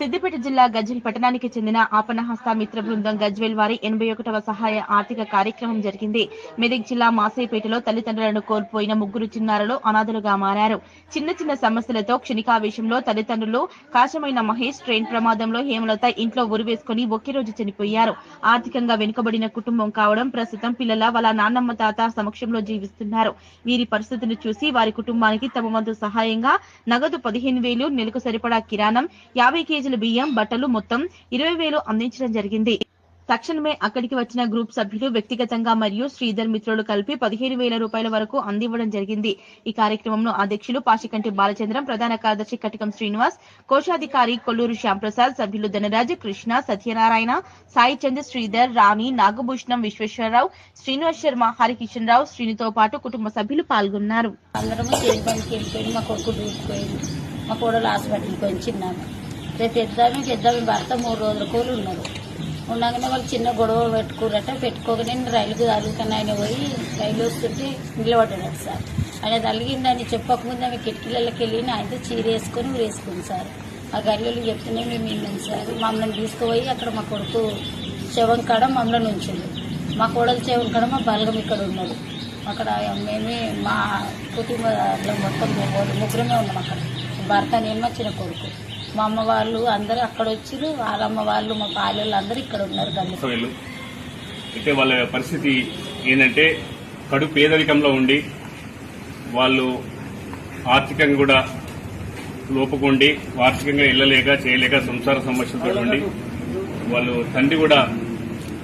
సిద్దిపేట జిల్లా గజ్వెల్ పట్టణానికి చెందిన ఆపనహస్త మిత్ర బృందం గజ్వెల్ వారి ఎనభై ఒకటవ సహాయ ఆర్థిక కార్యక్రమం జరిగింది. మెదక్ జిల్లా మాసేపేటలో తల్లిదండ్రులను కోల్పోయిన ముగ్గురు చిన్నారులు అనాథలుగా మారారు. చిన్న చిన్న సమస్యలతో క్షణికావేశంలో తల్లిదండ్రులు కాశమైన మహేష్ ట్రైన్ ప్రమాదంలో హేమలత ఇంట్లో ఉరివేసుకుని ఒకే రోజు చనిపోయారు. ఆర్థికంగా వెనుకబడిన కుటుంబం కావడం ప్రస్తుతం పిల్లల వాళ్ళ నాన్నమ్మ తాత సమక్షంలో జీవిస్తున్నారు. వీరి పరిస్థితిని చూసి వారి కుటుంబానికి తమ వంతు సహాయంగా నగదు పదిహేను వేలు నెలకు సరిపడా కిరాణం యాభై కేజీల బియ్యం బట్టలు మొత్తం ఇరవై వేలు అందించడం జరిగింది. తక్షణమే అక్కడికి వచ్చిన గ్రూప్ సభ్యులు వ్యక్తిగతంగా మరియు శ్రీధర్ మిత్రులు కలిపి పదిహేను వేల రూపాయల వరకు అందివ్వడం జరిగింది. ఈ కార్యక్రమంలో అధ్యక్షులు పాశికంటి బాలచంద్రం ప్రధాన కార్యదర్శి కటకం శ్రీనివాస్ కోశాధికారి కొల్లూరు శ్యాంప్రసాద్ సభ్యులు ధనరాజ్ కృష్ణ సత్యనారాయణ సాయి చంద్ర శ్రీధర్ రాణి నాగభూషణం విశ్వేశ్వరరావు శ్రీనివాస్ శర్మ హరికిషన్ రావు శ్రీనితో పాటు కుటుంబ సభ్యులు పాల్గొన్నారు. అందరము మా కొడుకు మా కోడలు హాస్పిటల్కి రేపు పెద్దామి పెద్దామి భర్త మూడు రోజుల కోళ్ళు ఉన్నారు ఉండగానే వాళ్ళు చిన్న గొడవ పెట్టుకురట పెట్టుకోగానే రైలుకు తగులుకని ఆయన పోయి రైలు వస్తుంటే నిలబడ్డాడు సార్. ఆయన తలిగిందని చెప్పకముందు ఆమె కిటికీలకి వెళ్ళి ఆయనతో చీర వేసుకొని వేసుకుంది సార్. ఆ గల్లీలు చెప్తూనే మేము విన్నాం సార్. మమ్మల్ని తీసుకుపోయి అక్కడ మా కొడుకు శవం కాడ మమ్మల్ని ఉంచింది. మా కోడలు శవం కాడ మా బలగం ఇక్కడ ఉన్నాడు అక్కడ మేమే మా కుటుంబంలో మొత్తం ముగ్గురమే ఉన్నాం అక్కడ. భర్త నేను మా చిన్న కొడుకు. మా అమ్మ వాళ్ళు అందరూ అక్కడ వచ్చిరు వాళ్ళ అమ్మ వాళ్ళు మా పాలెళ్ళు అందరూ ఇక్కడ ఉన్నారు అయితే వాళ్ళ పరిస్థితి ఏంటంటే కడు పేదరికంలో ఉండి వాళ్ళు ఆర్థికంగా కూడా లోపుకుండి ఆర్థికంగా వెళ్ళలేక చేయలేక సంసార సమస్యలతో ఉండి వాళ్ళు తండ్రి కూడా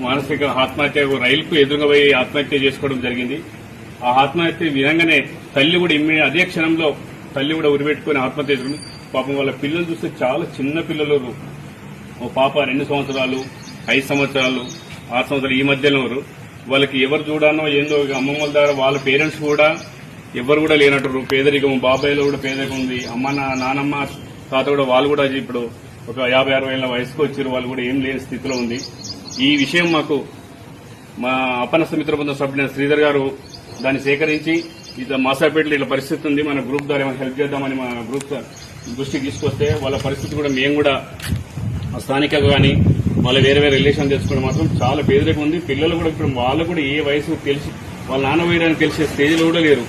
మానసిక ఆత్మహత్య రైలుకు ఎదురుగా పోయి ఆత్మహత్య చేసుకోవడం జరిగింది. ఆ ఆత్మహత్య విధంగానే తల్లి కూడా ఇమ్మి అదే క్షణంలో తల్లి కూడా ఉరిపెట్టుకుని ఆత్మహత్య చేసుకుంది. పాపం వాళ్ళ పిల్లలు చూస్తే చాలా చిన్న పిల్లలు. ఓ పాప రెండు సంవత్సరాలు ఐదు సంవత్సరాలు ఆరు సంవత్సరాలు ఈ మధ్యలో వాళ్ళకి ఎవరు చూడానో ఏందో అమ్మమ్మ అమ్మమ్మల ద్వారా వాళ్ళ పేరెంట్స్ కూడా ఎవరు కూడా లేనట్టు పేదరికం బాబాయ్లో కూడా పేదరికం ఉంది. అమ్మ నానమ్మ తాత కూడా వాళ్ళు కూడా ఇప్పుడు ఒక యాభై అరవై ఏళ్ళ వయసుకు వచ్చారు. వాళ్ళు కూడా ఏం లేని స్థితిలో ఉంది. ఈ విషయం మాకు మా అపన సమిత్ర బృందం సభ్యుడైన శ్రీధర్ గారు దాన్ని సేకరించి ఇది మాసాపేటలో ఇలా పరిస్థితి ఉంది. మన గ్రూప్ ద్వారా ఏమైనా హెల్ప్ చేద్దామని మా గ్రూప్ దృష్టికి తీసుకొస్తే వాళ్ళ పరిస్థితి కూడా మేము కూడా స్థానికంగా కానీ వాళ్ళ వేరే వేరే రిలేషన్ తెచ్చుకోవడం మాత్రం చాలా పేదరికం ఉంది. పిల్లలు కూడా ఇప్పుడు వాళ్ళు కూడా ఏ వయసు తెలిసి వాళ్ళ నాన్న వేయడానికి తెలిసే స్టేజ్లో కూడా లేరు.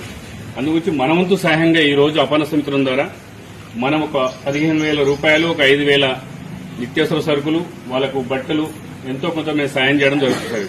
అందుగురించి మనవంతు సహాయంగా ఈ రోజు అపన్న సమితులం ద్వారా మనం ఒక పదిహేను వేల రూపాయలు ఒక ఐదు వేల నిత్యావసర సరుకులు వాళ్ళకు బట్టలు ఎంతో కొంత మేము సాయం చేయడం జరుగుతుంది.